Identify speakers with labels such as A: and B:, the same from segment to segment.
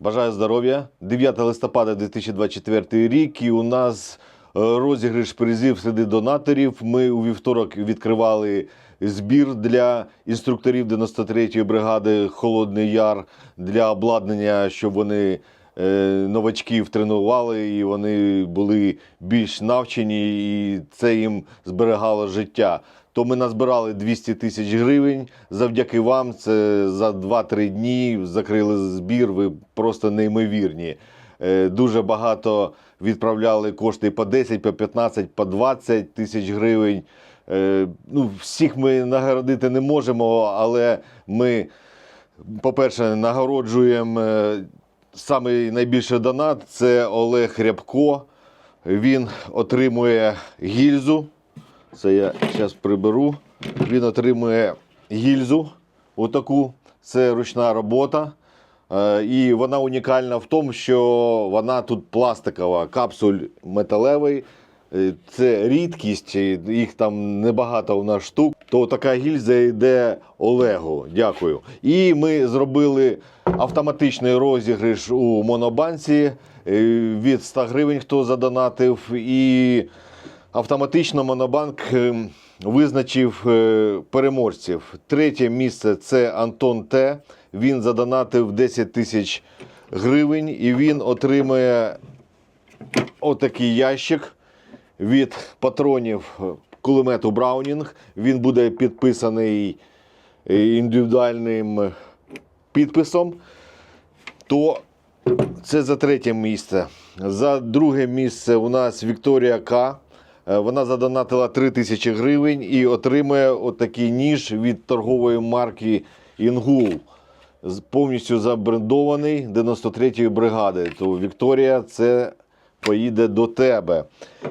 A: Бажаю здоров'я. 9 листопада 2024 рік. І у нас е, розіграш призів серед донаторів. Ми у вівторок відкривали збір для інструкторів 93-ї бригади Холодний Яр для обладнання, щоб вони новачків тренували і вони були більш навчені, і це їм зберегало життя. То ми назбирали 200 тисяч гривень. Завдяки вам. Це за 2-3 дні закрили збір. Ви просто неймовірні. Е, Дуже багато відправляли кошти по 10, по 15, по 20 тисяч гривень. Е, Ну, всіх ми нагородити не можемо, але ми, по-перше, нагороджуємо е, самий найбільший донат це Олег Рябко. Він отримує гільзу. Це я зараз приберу. Він отримує гільзу. Отаку. Це ручна робота. Е, І вона унікальна в тому, що вона тут пластикова, капсуль металевий. Е, Це рідкість, їх там небагато у нас штук. То така гільза йде Олегу. Дякую. І ми зробили автоматичний розіграш у монобанці е, від 100 гривень, хто задонатив. І автоматично Монобанк е, визначив е, переможців. Третє місце це Антон Т. Він задонатив 10 тисяч гривень і він отримує отакий ящик від патронів кулемету Браунінг. Він буде підписаний е, індивідуальним підписом. То це за третє місце. За друге місце у нас Вікторія К. Е, Вона задонатила 3 тисячі гривень і отримує отакий ніж від торгової марки Інгул. Повністю забрендований 93-ї бригади. То Вікторія, це поїде до тебе.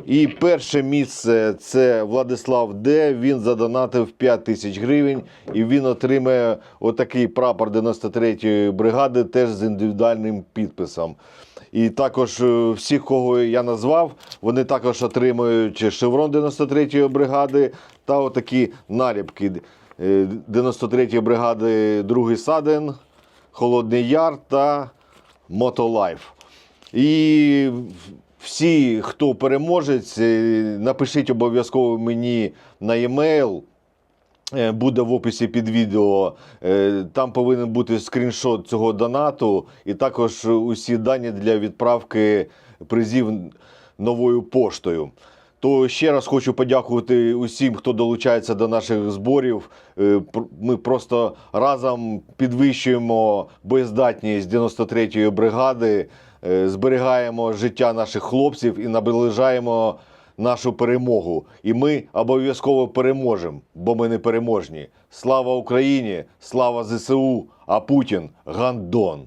A: І перше місце це Владислав Д. Він задонатив 5 тисяч гривень і він отримає отакий прапор 93-ї бригади теж з індивідуальним підписом. І також е, всіх, кого я назвав, вони також отримують шеврон 93-ї бригади та отакі наліпки е, 93-ї бригади Другий Саден, Холодний Яр та Мотолайф. І всі, хто переможець, е, напишіть обов'язково мені на e-mail. Е, Буде в описі під відео. Е, Там повинен бути скріншот цього донату, і також усі дані для відправки призів новою поштою. То ще раз хочу подякувати усім, хто долучається до наших зборів. Ми просто разом підвищуємо боєздатність 93-ї бригади, зберігаємо життя наших хлопців і наближаємо нашу перемогу. І ми обов'язково переможемо, бо ми не переможні. Слава Україні! Слава ЗСУ! А Путін гандон!